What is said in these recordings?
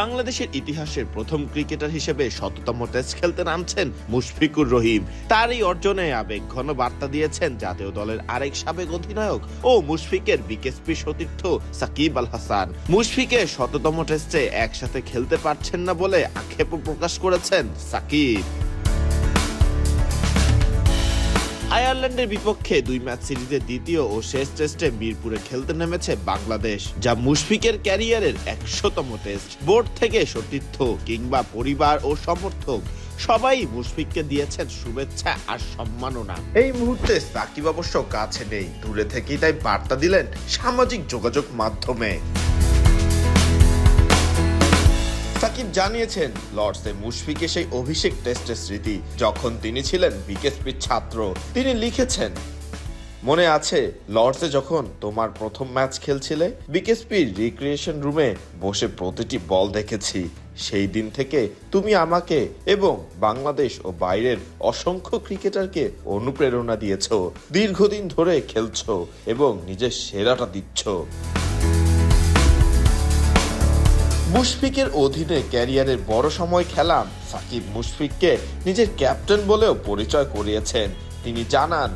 বাংলাদেশের ইতিহাসের প্রথম ক্রিকেটার হিসেবে শততম টেস্ট খেলতে নামছেন মুশফিকুর রহিম। তার এই অর্জনে আবেগ ঘন বার্তা দিয়েছেন জাতীয় দলের আরেক সাবেক অধিনায়ক ও মুশফিকের বিকেএসপি সতীর্থ সাকিব আল হাসান। মুশফিকের শততম টেস্টে একসাথে খেলতে পারছেন না বলে আক্ষেপও প্রকাশ করেছেন সাকিব। আয়ারল্যান্ডের বিপক্ষে দুই ম্যাচ সিরিজের দ্বিতীয় ও শেষ টেস্টে মিরপুরে খেলতে নেমেছে বাংলাদেশ, যা মুশফিকের ক্যারিয়ারের একশোতম টেস্ট। বোর্ড থেকে সতীর্থ কিংবা পরিবার ও সমর্থক, সবাই মুশফিককে দিয়েছেন শুভেচ্ছা আর সম্মাননা। এই মুহূর্তে সাকিব অবশ্য কাছে নেই, দূরে থেকেই তাই বার্তা দিলেন সামাজিক যোগাযোগ মাধ্যমে। সাকিব জানিয়েছেন, লর্ডসে মুশফিকে সেই অভিষেক টেস্টের স্মৃতি, যখন তিনি ছিলেন বিকেএসপির ছাত্র। তিনি লিখেছেন, মনে আছে, লর্ডসে যখন তোমার প্রথম ম্যাচ খেলছিলে, বিকেএসপির রিক্রিয়েশন রুমে বসে প্রতিটি বল দেখেছি। সেই দিন থেকে তুমি আমাকে এবং বাংলাদেশ ও বাইরের অসংখ্য ক্রিকেটারকে অনুপ্রেরণা দিয়েছ। দীর্ঘদিন ধরে খেলছো এবং নিজের সেরাটা দিচ্ছ। মুশফিকের অধীনে ক্যারিয়ারের বড় সময় খেলাম সাকিব মুশফিককে নিজের ক্যাপ্টেন বলেও পরিচয় করিয়েছেন। তিনি জানান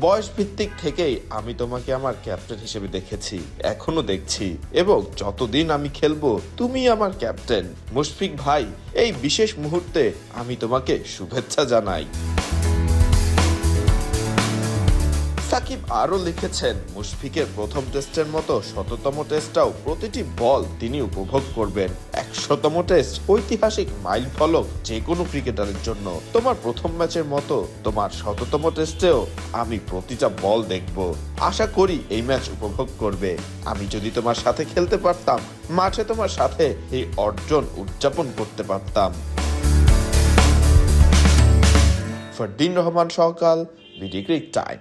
বয়স ভিত্তিক থেকেই আমি তোমাকে আমার ক্যাপ্টেন হিসেবে দেখেছি, এখনও দেখছি এবং যতদিন আমি খেলব তুমি আমার ক্যাপ্টেন। মুশফিক ভাই, এই বিশেষ মুহূর্তে আমি তোমাকে শুভেচ্ছা জানাই। সাকিব আরও লিখেছেন, মুশফিকের প্রথম টেস্টের মতো শততম টেস্টটাও প্রতিটি বল তিনি উপভোগ করবেন। একশতম টেস্ট ঐতিহাসিক মাইল ফলক যে কোনো ক্রিকেটারের জন্য। তোমার প্রথম ম্যাচের মতো তোমার শততম টেস্টেও আমি প্রতিটা বল দেখব। আশা করি এই ম্যাচ উপভোগ করবে। আমি যদি তোমার সাথে খেলতে পারতাম, মাঠে তোমার সাথে এই অর্জন উদযাপন করতে পারতাম। ফরদিন রহমান, সহকাল, বিডি ক্রিক টাইম।